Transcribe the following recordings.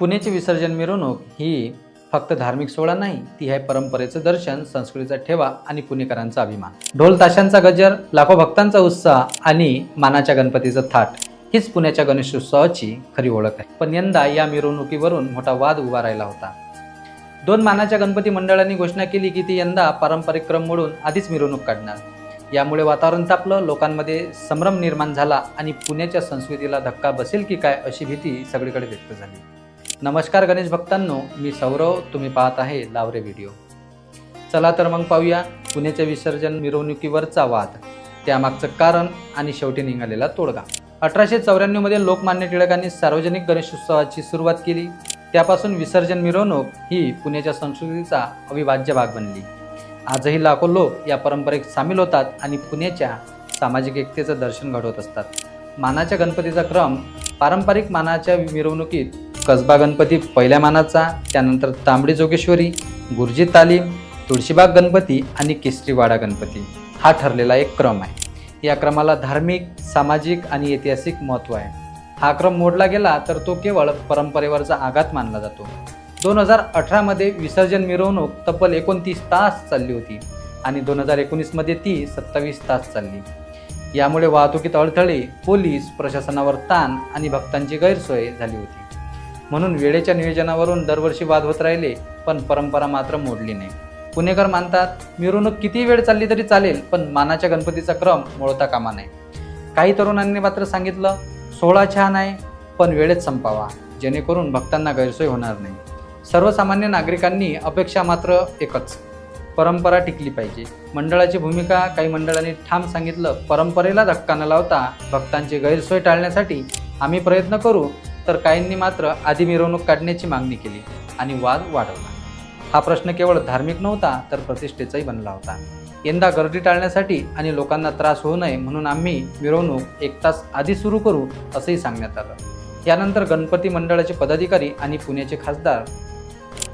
पुण्याची विसर्जन मिरवणूक ही फक्त धार्मिक सोहळा नाही ती आहे परंपरेचं दर्शन संस्कृतीचा ठेवा आणि पुणेकरांचा अभिमान. ढोल ताशांचा गजर लाखो भक्तांचा उत्साह आणि मानाच्या गणपतीचं थाट हीच पुण्याच्या गणेशोत्सवाची खरी ओळख आहे. पण यंदा या मिरवणुकीवरून मोठा वाद उभा राहिला होता. दोन मानाच्या गणपती मंडळांनी घोषणा केली की ती यंदा पारंपरिक क्रम मोडून आधीच मिरवणूक काढणार. यामुळे वातावरण तापलं लोकांमध्ये संभ्रम निर्माण झाला आणि पुण्याच्या संस्कृतीला धक्का बसेल की काय अशी भीती सगळीकडे व्यक्त झाली. नमस्कार गणेश भक्तांनो मी सौरव तुम्ही पाहत आहे लावरे व्हिडिओ. चला तर मग पाहूया पुण्याच्या विसर्जन मिरवणुकीवरचा वाद. त्यामागचं कारण आणि शेवटी निघालेला तोडगा. अठराशे चौऱ्याण्णवमध्ये लोकमान्य टिळकांनी सार्वजनिक गणेशोत्सवाची सुरुवात केली. त्यापासून विसर्जन मिरवणूक ही पुण्याच्या संस्कृतीचा अविभाज्य भाग बनली. आजही लाखो लोक या परंपरेत सामील होतात आणि पुण्याच्या सामाजिक एकतेचं दर्शन घडवत असतात. मानाच्या गणपतीचा क्रम पारंपरिक मानाच्या मिरवणुकीत कसबा गणपती पहिल्या मानाचा त्यानंतर तांबडी जोगेश्वरी गुरुजी तालीम तुळशीबाग गणपती आणि केसरीवाडा गणपती. हा ठरलेला एक क्रम आहे. या क्रमाला धार्मिक सामाजिक आणि ऐतिहासिक महत्त्व आहे. हा क्रम मोडला गेला तर तो केवळ परंपरेवरचा आघात मानला जातो. दोन हजार अठरामध्ये विसर्जन मिरवणूक तब्बल एकोणतीस तास चालली होती आणि दोन हजार एकोणीसमध्ये ती सत्तावीस तास चालली. यामुळे वाहतुकीत अडथळे पोलीस प्रशासनावर ताण आणि भक्तांची गैरसोय झाली होती. म्हणून वेळेच्या नियोजनावरून दरवर्षी वाद होत राहिले पण परंपरा मात्र मोडली नाही. पुणेकर मानतात मिरवणूक किती वेळ चालली तरी चालेल पण मानाच्या गणपतीचा क्रम मोडता कामा नये. काही तरुणांनी मात्र सांगितलं सोहळा छान आहे पण वेळेत संपावा जेणेकरून भक्तांना गैरसोय होणार नाही. सर्वसामान्य नागरिकांनी अपेक्षा मात्र एकच परंपरा टिकली पाहिजे. मंडळाची भूमिका काही मंडळांनी ठाम सांगितलं परंपरेला धक्का न लावता भक्तांची गैरसोय टाळण्यासाठी आम्ही प्रयत्न करू तर काहींनी मात्र आधी मिरवणूक काढण्याची मागणी केली आणि वाद वाढवला. हा प्रश्न केवळ धार्मिक नव्हता तर प्रतिष्ठेचाही बनला होता. यंदा गर्दी टाळण्यासाठी आणि लोकांना त्रास होऊ नये म्हणून आम्ही मिरवणूक एक तास आधी सुरू करू असंही सांगण्यात आलं. यानंतर गणपती मंडळाचे पदाधिकारी आणि पुण्याचे खासदार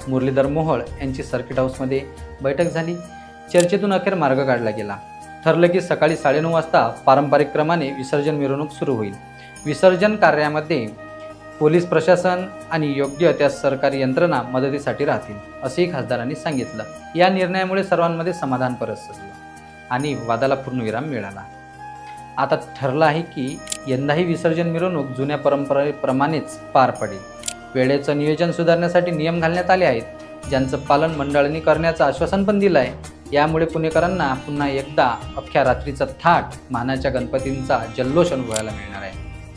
मुरलीधर मोहोळ यांची सर्किट हाऊसमध्ये बैठक झाली. चर्चेतून अखेर मार्ग काढला गेला. ठरलं की सकाळी साडेनऊ वाजता पारंपरिक क्रमाने विसर्जन मिरवणूक सुरू होईल. विसर्जन कार्यामध्ये पोलीस प्रशासन आणि योग्य त्या सरकारी यंत्रणा मदतीसाठी राहतील असंही खासदारांनी सांगितलं. या निर्णयामुळे सर्वांमध्ये समाधान परसलं आणि वादाला पूर्णविराम मिळाला. आता ठरलं आहे की यंदाही विसर्जन मिरवणूक जुन्या परंपरेप्रमाणेच पार पडेल. वेळेचं नियोजन सुधारण्यासाठी नियम घालण्यात आले आहेत. ज्यांचं पालन मंडळांनी करण्याचं आश्वासन पण दिलं आहे यामुळे पुणेकरांना पुन्हा एकदा अख्ख्या रात्रीचा थाट मानाच्या गणपतींचा जल्लोष अनुभवायला मिळणार आहे.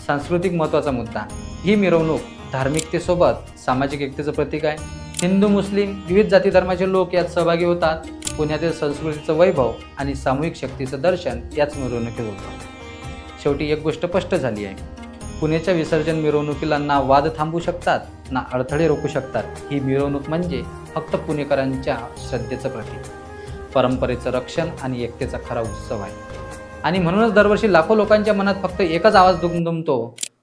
सांस्कृतिक महत्त्वाचा मुद्दा. ही मिरवणूक धार्मिकतेसोबत सामाजिक एकतेचं प्रतीक आहे. हिंदू मुस्लिम विविध जाती धर्माचे लोक यात सहभागी होतात. पुण्यातील संस्कृतीचं वैभव आणि सामूहिक शक्तीचं दर्शन याच मिरवणुकीत होतं. शेवटी एक गोष्ट स्पष्ट झाली आहे. पुण्याच्या विसर्जन मिरवणुकीला ना वाद थांबू शकतात ना अडथळे रोखू शकतात. ही मिरवणूक म्हणजे फक्त पुणेकरांच्या श्रद्धेचं प्रतीक. परंपरेचं रक्षण आणि एकतेचा खरा उत्सव आहे. आणि म्हणूनच दरवर्षी लाखो लोकांच्या मनात फक्त एकच आवाज दुमदुमतो